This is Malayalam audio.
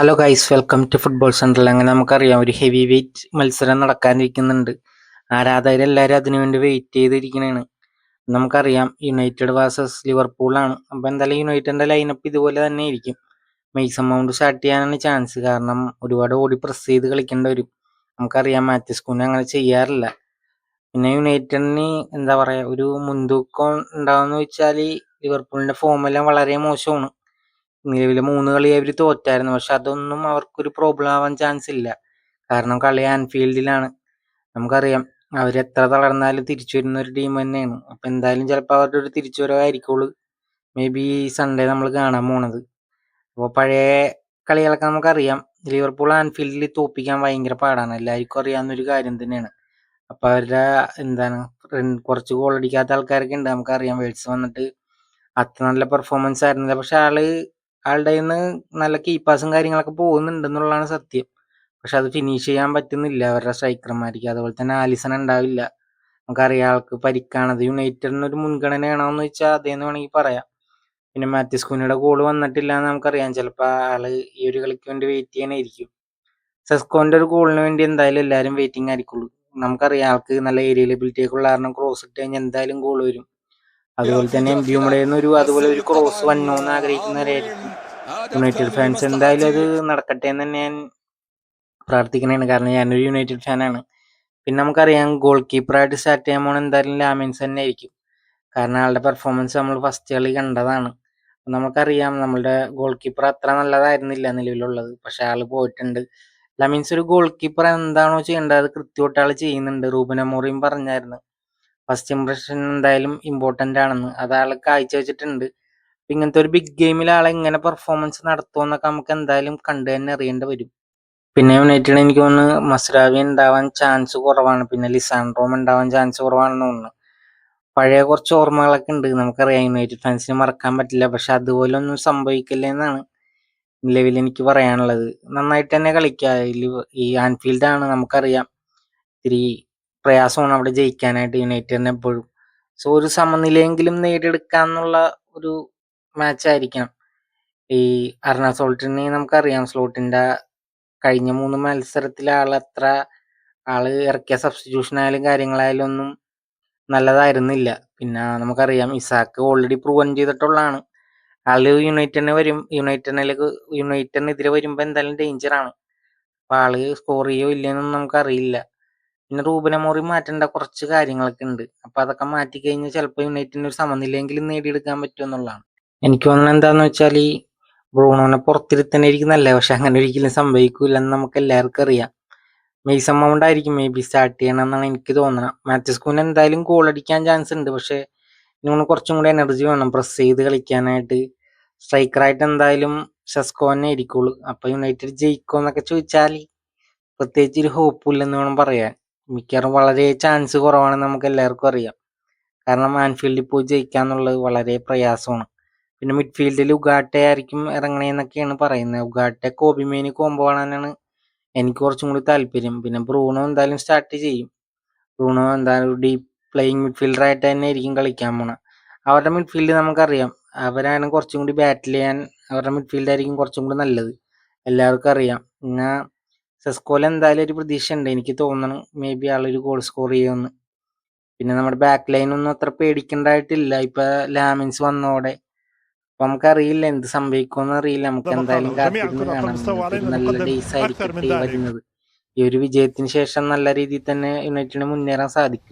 Hello guys welcome to football central അങ്ങനെ നമുക്കറിയാം ഒരു ഹെവി വെയിറ്റ് മത്സരം നടക്കാനിരിക്കുന്നുണ്ട്. ആരാധകരെല്ലാവരും അതിനുവേണ്ടി വെയിറ്റ് ചെയ്തിരിക്കണേണ്. നമുക്കറിയാം യുണൈറ്റഡ് വേഴ്സസ് ലിവർപൂളാണ് അപ്പോൾ എന്തായാലും യുണൈറ്റഡിന്റെ ലൈനപ്പ് ഇതുപോലെ തന്നെ ആയിരിക്കും മെയ്സ് മൗണ്ട് സ്റ്റാർട്ട് ചെയ്യാനാണ് ചാൻസ് കാരണം ഒരുപാട് ഓടി പ്രസ് ചെയ്ത് കളിക്കേണ്ടി വരും. നമുക്കറിയാം മാത്യസ് കുഞ്ഞ് അങ്ങനെ ചെയ്യാറില്ല. പിന്നെ യുണൈറ്റഡിന് എന്താ പറയുക ഒരു മുൻതൂക്കം ഉണ്ടാവുമെന്ന് വെച്ചാൽ ലിവർപൂളിന്റെ ഫോമെല്ലാം വളരെ മോശമാണ്. നിലവിലെ മൂന്ന് കളി അവർ തോറ്റായിരുന്നു. പക്ഷെ അതൊന്നും അവർക്കൊരു പ്രോബ്ലം ആവാൻ ചാൻസ് ഇല്ല. കാരണം കളി ആൻഫീൽഡിലാണ് നമുക്കറിയാം. അവരെത്ര തളർന്നാലും തിരിച്ചു വരുന്ന ഒരു ടീം തന്നെയാണ്. അപ്പം എന്തായാലും ചിലപ്പോൾ അവരുടെ ഒരു തിരിച്ചുവരവായിരിക്കുള്ളൂ. മേ ബി സൺഡേ നമ്മൾ കാണാൻ പോണത്. അപ്പോൾ പഴയ കളികളൊക്കെ നമുക്കറിയാം. ലിവർപൂൾ ആൻഫീൽഡിൽ തോപ്പിക്കാൻ ഭയങ്കര പാടാണ്. എല്ലാവർക്കും അറിയാവുന്ന ഒരു കാര്യം തന്നെയാണ്. അപ്പോൾ അവരുടെ എന്താണ് കുറച്ച് ഗോൾ അടിക്കാത്ത ആൾക്കാരൊക്കെ ഉണ്ട്. നമുക്കറിയാം. വേഴ്സ് വന്നിട്ട് അത്ര നല്ല പെർഫോമൻസ് ആയിരുന്നില്ല. പക്ഷെ ആൾ ആളുടെ നിന്ന് നല്ല കീപ്പാസും കാര്യങ്ങളൊക്കെ പോകുന്നുണ്ടെന്നുള്ളതാണ് സത്യം. പക്ഷെ അത് ഫിനിഷ് ചെയ്യാൻ പറ്റുന്നില്ല. അവരുടെ സ്ട്രൈക്കർമാർക്ക് അതുപോലെ തന്നെ ആലിസൺ ഉണ്ടാവില്ല. നമുക്കറിയാം ആൾക്ക് പരിക്കാണത് യുണൈറ്റഡിന് ഒരു മുൻഗണനയാണോ എന്ന് വെച്ചാൽ അതേന്ന് വേണമെങ്കിൽ പറയാം. പിന്നെ മാത്യൂസ് കുനിയുടെ ഗോൾ വന്നിട്ടില്ല എന്ന് നമുക്കറിയാം. ചിലപ്പോൾ ആൾ ഈ ഒരു കളിക്ക് വേണ്ടി വെയിറ്റ് ചെയ്യാനായിരിക്കും. സെസ്കോന്റെ ഒരു ഗോളിന് വേണ്ടി എന്തായാലും എല്ലാവരും വെയിറ്റിംഗ് ആയിരിക്കുള്ളൂ. നമുക്കറിയാം ആൾക്ക് നല്ല ഏരിയലബിലിറ്റി ഒക്കെ ഉള്ള കാരണം ക്രോസ് ഇട്ട് കഴിഞ്ഞാൽ എന്തായാലും ഗോൾ വരും. അതുപോലെ തന്നെ എം ബിയുടെ ഒരു അതുപോലെ ഒരു ക്രോസ് വന്നോന്ന് ആഗ്രഹിക്കുന്നവരായിരിക്കും യുണൈറ്റഡ് ഫാൻസ് എന്തായാലും അത് നടക്കട്ടെ എന്ന് തന്നെ ഞാൻ പ്രാർത്ഥിക്കണേണ് കാരണം ഞാനൊരു യുണൈറ്റഡ് ഫാനാണ് പിന്നെ നമുക്കറിയാം ഗോൾ കീപ്പറായിട്ട് സ്റ്റാർട്ട് ചെയ്യാൻ പോണ എന്തായാലും ലാമിൻസ് തന്നെ ആയിരിക്കും. കാരണം ആളുടെ പെർഫോമൻസ് നമ്മൾ ഫസ്റ്റ് കളി കണ്ടതാണ്. നമുക്കറിയാം നമ്മളുടെ ഗോൾ കീപ്പർ അത്ര നല്ലതായിരുന്നില്ല നിലവിലുള്ളത്. പക്ഷെ ആൾ പോയിട്ടുണ്ട്. ലാമിൻസ് ഒരു ഗോൾ കീപ്പർ എന്താണോ ചെയ്യേണ്ടത് അത് കൃത്യമായിട്ട് ആൾ ചെയ്യുന്നുണ്ട്. റൂബൻ അമോറിയും പറഞ്ഞായിരുന്നു. ഫസ്റ്റ് ഇംപ്രഷൻ എന്തായാലും ഇമ്പോർട്ടന്റ് ആണെന്ന്. അത് ആൾ കാഴ്ച വെച്ചിട്ടുണ്ട്. ഇങ്ങനത്തെ ഒരു ബിഗ് ഗെയിമിൽ ആളെ എങ്ങനെ പെർഫോമൻസ് നടത്തുമെന്നൊക്കെ നമുക്ക് എന്തായാലും കണ്ടു തന്നെ അറിയേണ്ടി വരും. പിന്നെ യുണൈറ്റഡ് എനിക്ക് തോന്നുന്നു മസ്രാവി ഉണ്ടാവാൻ ചാൻസ് കുറവാണ്. പിന്നെ ലിസാൻഡ്രോം ഉണ്ടാവാൻ ചാൻസ് കുറവാണെന്ന് തോന്നുന്നു. പഴയ കുറച്ച് ഓർമ്മകളൊക്കെ ഉണ്ട്. നമുക്കറിയാം യുണൈറ്റഡ് ഫാൻസിന് മറക്കാൻ പറ്റില്ല. പക്ഷെ അതുപോലെ ഒന്നും സംഭവിക്കില്ല എന്നാണ് നിലവിൽ എനിക്ക് പറയാനുള്ളത്. നന്നായിട്ട് തന്നെ കളിക്കുക ഈ ആൻഫീൽഡാണ് നമുക്കറിയാം. ഇത്തിരി പ്രയാസമാണ് അവിടെ ജയിക്കാനായിട്ട് യുണൈറ്റഡിന് എപ്പോഴും. സോ ഒരു സമനിലയെങ്കിലും നേടിയെടുക്കാന്നുള്ള ഒരു മാച്ച് ആയിരിക്കണം. ഈ അർണാസോൾട്ടിനെ നമുക്കറിയാം. സ്ലോട്ടിന്റെ കഴിഞ്ഞ മൂന്ന് മത്സരത്തിൽ ആൾ അത്ര ആൾ ഇറക്കിയ സബ്സ്റ്റിറ്റ്യൂഷൻ ആയാലും കാര്യങ്ങളായാലും ഒന്നും നല്ലതായിരുന്നില്ല. പിന്നെ നമുക്കറിയാം ഇസാക്ക് ഓൾറെഡി പ്രൂവൻ ചെയ്തിട്ടുള്ളതാണ്. ആൾ യുണൈറ്റഡിനെ വരും. യുണൈറ്റഡിലേക്ക് യുണൈറ്റഡിനെതിരെ വരുമ്പോൾ എന്തായാലും ഡേഞ്ചറാണ് അപ്പോൾ ആൾ സ്കോർ ചെയ്യോ ഇല്ലയെന്നൊന്നും നമുക്കറിയില്ല. പിന്നെ റൂബൻ അമോറി മാറ്റേണ്ട കുറച്ച് കാര്യങ്ങളൊക്കെ ഉണ്ട് അപ്പൊ അതൊക്കെ മാറ്റി കഴിഞ്ഞാൽ ചിലപ്പോൾ യുണൈറ്റഡിന് ഒരു സമനിലയെങ്കിലും നേടിയെടുക്കാൻ പറ്റും എന്നുള്ളതാണ്. എനിക്ക് തോന്നുന്നത് എന്താന്ന് വെച്ചാൽ ഈ ബ്രൂണോനെ പുറത്തിരുത്തനായിരിക്കും നല്ലത്. പക്ഷെ അങ്ങനെ ഒരിക്കലും സംഭവിക്കൂലെന്ന് നമുക്ക് എല്ലാവർക്കും അറിയാം. മെയ്സ് മൗണ്ട് ആയിരിക്കും മേ ബി സ്റ്റാർട്ട് ചെയ്യണം എന്നാണ് എനിക്ക് തോന്നുന്നത് മാത്യസ് കൂൻ എന്തായാലും ഗോൾ അടിക്കാൻ ചാൻസ് ഉണ്ട് പക്ഷെ ഇങ്ങനെ കുറച്ചും കൂടി എനർജി വേണം. പ്രസ് ചെയ്ത് കളിക്കാനായിട്ട്. സ്ട്രൈക്കറായിട്ട് എന്തായാലും ഷസ്കോനെ ആയിരിക്കുള്ളൂ. അപ്പൊ യുണൈറ്റഡ് ജയിക്കോ എന്നൊക്കെ ചോദിച്ചാൽ പ്രത്യേകിച്ച് ഒരു ഹോപ്പില്ലെന്ന് വേണം പറയാൻ. മിക്കവാറും വളരെ ചാൻസ് കുറവാണെന്ന് നമുക്ക് എല്ലാവർക്കും അറിയാം. കാരണം ആൻഫീൽഡിൽ പോയി ജയിക്കുക എന്നുള്ളത് വളരെ പ്രയാസമാണ്. പിന്നെ മിഡ്ഫീൽഡിൽ ഉഗാട്ടെ ആയിരിക്കും ഇറങ്ങണേന്നൊക്കെയാണ് പറയുന്നത്. ഉഗാട്ടെ കോബിമേനി കോംബോ കാണാനാണ് എനിക്ക് കുറച്ചും കൂടി താല്പര്യം. പിന്നെ ബ്രൂണോ എന്തായാലും സ്റ്റാർട്ട് ചെയ്യും. ബ്രൂണോ എന്തായാലും ഡീപ്പ് പ്ലേയിങ് മിഡ്ഫീൽഡർ ആയിട്ട് തന്നെ ആയിരിക്കും കളിക്കാൻ പോണ. അവരുടെ മിഡ്ഫീൽഡ് നമുക്കറിയാം. അവരാണ് കുറച്ചും കൂടി ബാറ്റിൽ ചെയ്യാൻ അവരുടെ മിഡ്ഫീൽഡ് ആയിരിക്കും കുറച്ചും കൂടി നല്ലത്. എല്ലാവർക്കും അറിയാം. പിന്നെ സെസ്കോൽ എന്തായാലും ഒരു പ്രതീക്ഷ ഉണ്ട് എനിക്ക് തോന്നണം മേ ബി ആളൊരു ഗോൾ സ്കോർ ചെയ്യുമെന്ന്. പിന്നെ നമ്മുടെ ബാക്ക് ലൈൻ ഒന്നും അത്ര പേടിക്കേണ്ടതായിട്ടില്ല. ഇപ്പൊ ലാമിൻസ് വന്നോടെ അപ്പൊ നമുക്കറിയില്ല എന്ത് സംഭവിക്കുമെന്ന് അറിയില്ല. നമുക്ക് എന്തായാലും കാത്തിരുന്ന് കാണാം നല്ല ഡേയ്സ് ആയിരിക്കും വരുന്നത്. ഈ ഒരു വിജയത്തിന് ശേഷം നല്ല രീതിയിൽ തന്നെ യുണൈറ്റഡിന് മുന്നേറാൻ സാധിക്കും.